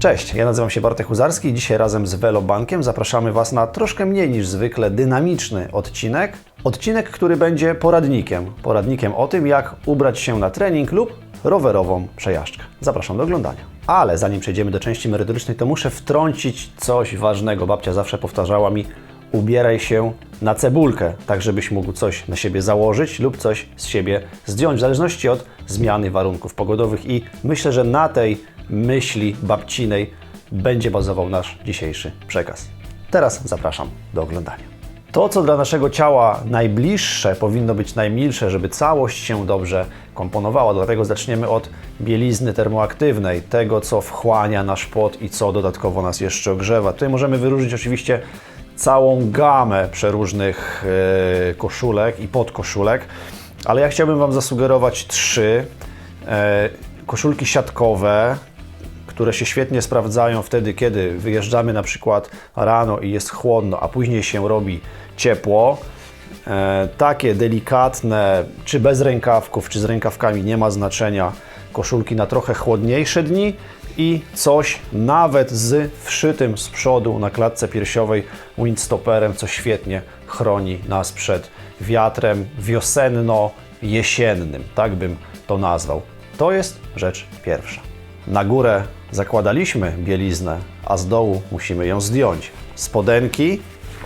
Cześć, ja nazywam się Bartek Huzarski i dzisiaj razem z Velobankiem zapraszamy Was na troszkę mniej niż zwykle dynamiczny odcinek. Odcinek, który będzie poradnikiem. Poradnikiem o tym, jak ubrać się na trening lub rowerową przejażdżkę. Zapraszam do oglądania. Ale zanim przejdziemy do części merytorycznej, to muszę wtrącić coś ważnego. Babcia zawsze powtarzała mi, ubieraj się na cebulkę, tak żebyś mógł coś na siebie założyć lub coś z siebie zdjąć, w zależności od zmiany warunków pogodowych. I myślę, że na tej myśli babcinej będzie bazował nasz dzisiejszy przekaz. Teraz zapraszam do oglądania. To, co dla naszego ciała najbliższe, powinno być najmilsze, żeby całość się dobrze komponowała. Dlatego zaczniemy od bielizny termoaktywnej, tego, co wchłania nasz pot i co dodatkowo nas jeszcze ogrzewa. Tutaj możemy wyróżnić oczywiście całą gamę przeróżnych e, koszulek i podkoszulek, ale ja chciałbym Wam zasugerować trzy e, koszulki siatkowe, które się świetnie sprawdzają wtedy, kiedy wyjeżdżamy na przykład rano i jest chłodno, a później się robi ciepło. E, takie delikatne, czy bez rękawków, czy z rękawkami, nie ma znaczenia. Koszulki na trochę chłodniejsze dni i coś nawet z wszytym z przodu na klatce piersiowej windstopperem, co świetnie chroni nas przed wiatrem wiosenno-jesiennym, tak bym to nazwał. To jest rzecz pierwsza. Na górę zakładaliśmy bieliznę, a z dołu musimy ją zdjąć. Spodenki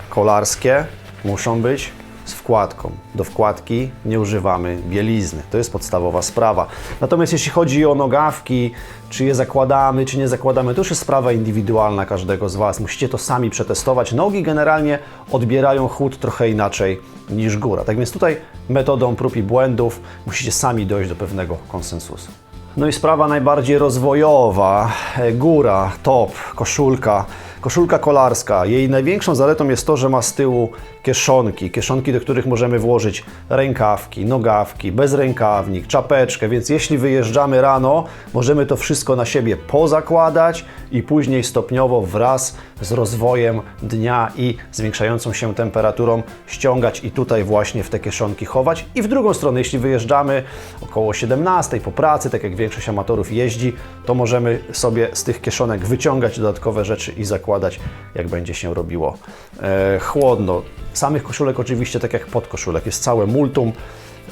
kolarskie muszą być z wkładką. Do wkładki nie używamy bielizny. To jest podstawowa sprawa. Natomiast jeśli chodzi o nogawki, czy je zakładamy, czy nie zakładamy, to już jest sprawa indywidualna każdego z Was. Musicie to sami przetestować. Nogi generalnie odbierają chłód trochę inaczej niż góra. Tak więc tutaj metodą prób i błędów musicie sami dojść do pewnego konsensusu. No i sprawa najbardziej rozwojowa, e, góra, top, koszulka, koszulka kolarska. Jej największą zaletą jest to, że ma z tyłu kieszonki, kieszonki, do których możemy włożyć rękawki, nogawki, bezrękawnik, czapeczkę, więc jeśli wyjeżdżamy rano, możemy to wszystko na siebie pozakładać i później stopniowo wraz z rozwojem dnia i zwiększającą się temperaturą ściągać i tutaj właśnie w te kieszonki chować. I w drugą stronę, jeśli wyjeżdżamy około 17 po pracy, tak jak większość amatorów jeździ, to możemy sobie z tych kieszonek wyciągać dodatkowe rzeczy i zakładać, jak będzie się robiło e, chłodno. Samych koszulek oczywiście, tak jak podkoszulek, jest całe multum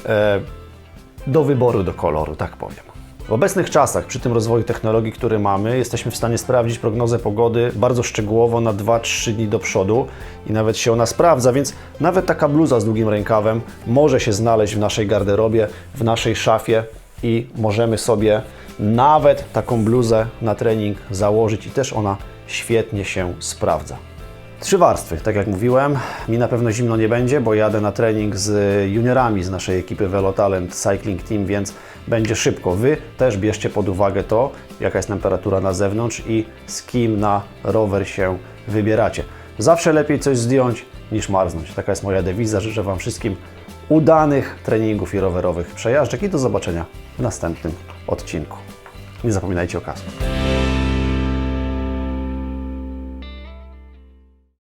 e, do wyboru, do koloru, tak powiem. W obecnych czasach, przy tym rozwoju technologii, który mamy, jesteśmy w stanie sprawdzić prognozę pogody bardzo szczegółowo na 2-3 dni do przodu i nawet się ona sprawdza, więc nawet taka bluza z długim rękawem może się znaleźć w naszej garderobie, w naszej szafie i możemy sobie nawet taką bluzę na trening założyć i też ona świetnie się sprawdza. Trzy warstwy, tak jak mówiłem. Mi na pewno zimno nie będzie, bo jadę na trening z juniorami z naszej ekipy Velo Talent Cycling Team, więc będzie szybko. Wy też bierzcie pod uwagę to, jaka jest temperatura na zewnątrz i z kim na rower się wybieracie. Zawsze lepiej coś zdjąć niż marznąć. Taka jest moja dewiza. Życzę Wam wszystkim udanych treningów i rowerowych przejażdżek i do zobaczenia w następnym odcinku. Nie zapominajcie o kasku.